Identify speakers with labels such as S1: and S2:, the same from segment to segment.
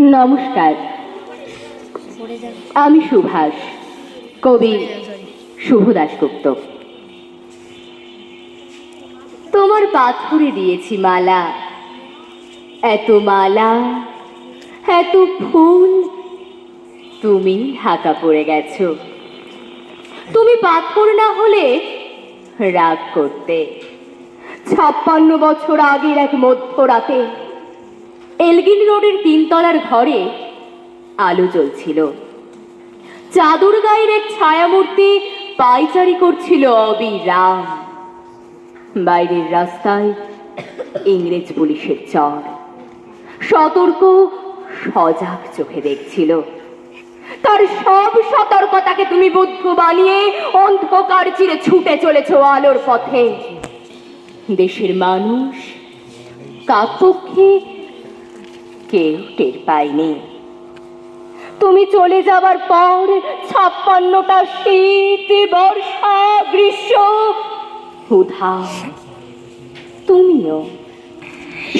S1: নমস্কার। আমি সুভাষ, কবি শুভ দাশগুপ্ত তোমার পাথরে দিয়েছি মালা, এত মালা, এত ফুল, তুমি ঢাকা পড়ে গেছো। তুমি পাথর না হলে রাগ করতে। ছাপ্পান্ন বছর আগের এক মধ্যরাতে এলগিন রোডের তিনতলার ঘরে আলো জ্বলছিল। চাদর গায়ের এক ছায়ামূর্তি পাইচারি করছিল অবিরাম। বাইরের রাস্তায় ইংরেজ পুলিশের চর। সতর্ক, সজাগ চোখে দেখছিল। তার সব সতর্কতাকে তুমি বুদ্ধ বানিয়ে অন্ধকার চিরে ছুটে চলেছ আলোর পথে। দেশের মানুষ কাকপক্ষে কেউ টের পায়নি। তুমি চলে যাবার পর ছাপ্পান্নটা শীত, বর্ষা, গ্রীষ্ম। উধার তুমিও।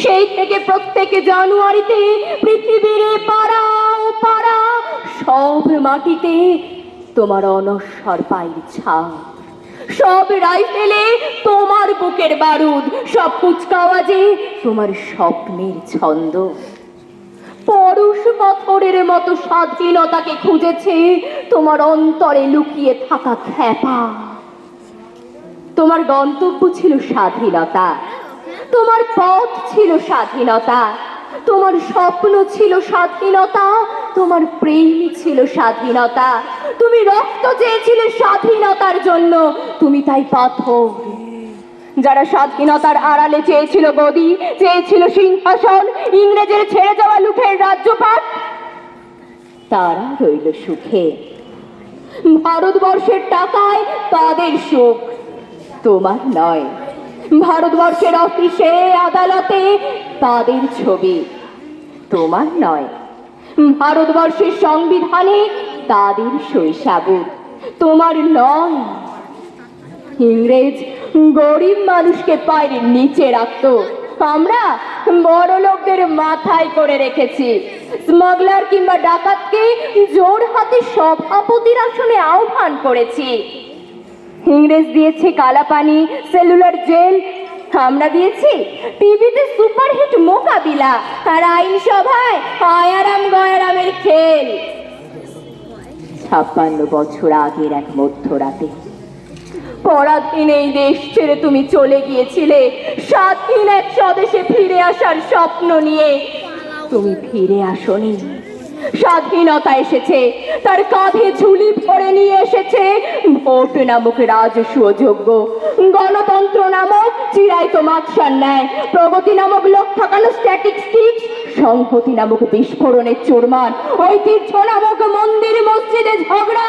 S1: সেই থেকে প্রত্যেক জানুয়ারিতে পৃথিবীর পাড়া ও পাড়া সব মাটিতে তোমার অনস্বর পায়ের সব রাইফেলে তোমার বুকের বারুদ, সব কুচকাওয়াজে তোমার স্বপ্নের ছন্দ। পরশ পাথরের মতো স্বাধীনতাকে খুঁজেছে। তোমার অন্তরে লুকিয়ে থাকা তোমার গন্তব্য ছিল স্বাধীনতা। তোমার পথ ছিল স্বাধীনতা। তোমার স্বপ্ন ছিল স্বাধীনতা। তোমার প্রেম ছিল স্বাধীনতা। তুমি রক্ত চেয়েছিলে স্বাধীনতার জন্য। তুমি তাই পাথর। যারা স্বাধীনতার আড়ালে চেয়েছিল গদি চেয়েছিল সিংহাসন, ইংরেজের ছেড়ে যাওয়া লুঠের রাজ্যপাট, তারা রইল সুখে। ভারতবর্ষের টাকায় তাদের সুখ তোমার নয়। ভারতবর্ষের অফিসে, আদালতে তাদের ছবি তোমার নয়। ভারতবর্ষের সংবিধানে তাদের শৈশাবুক তোমার নয়। ইংরেজ গরিব মানুষকে পায়ের নিচে রাখতো। আমরা বড় লোকদের মাথায় করে রেখেছি। স্মাগলার কিংবা ডাকাতকে জোর হাতে সভাপতির আসনে আহ্বান করেছি। ইংরেজ দিয়েছে কালাপানি সেলুলার জেল, আমরা দিয়েছি টিভিতে সুপারহিট মোকাবিলা আর আইনসভায় আয়ারাম গয়ারামের খেল। ছাপ্পান্ন বছর আগের এক মধ্যরাতে পরাধীন এই দেশ ছেড়ে তুমি চলে গিয়েছিলে। স্বাধীন এক স্বদেশে ফিরে আসার স্বপ্ন নিয়ে। তুমি ফিরে আসনি। স্বাধীনতা এসেছে। তার কাঁধে ঝুলি ভরে নিয়ে এসেছে ভোট নামক রাজস্ব যোগ্য। গণতন্ত্র নামক চিরায়ত মাৎসার ন্যায়। প্রগতি নামক লোক ঠকানো স্ট্যাটিস্টিক্স সংহতি নামক বিস্ফোরণের চোরমান ঐতিহ্য নামক মন্দির, মসজিদে ঝগড়া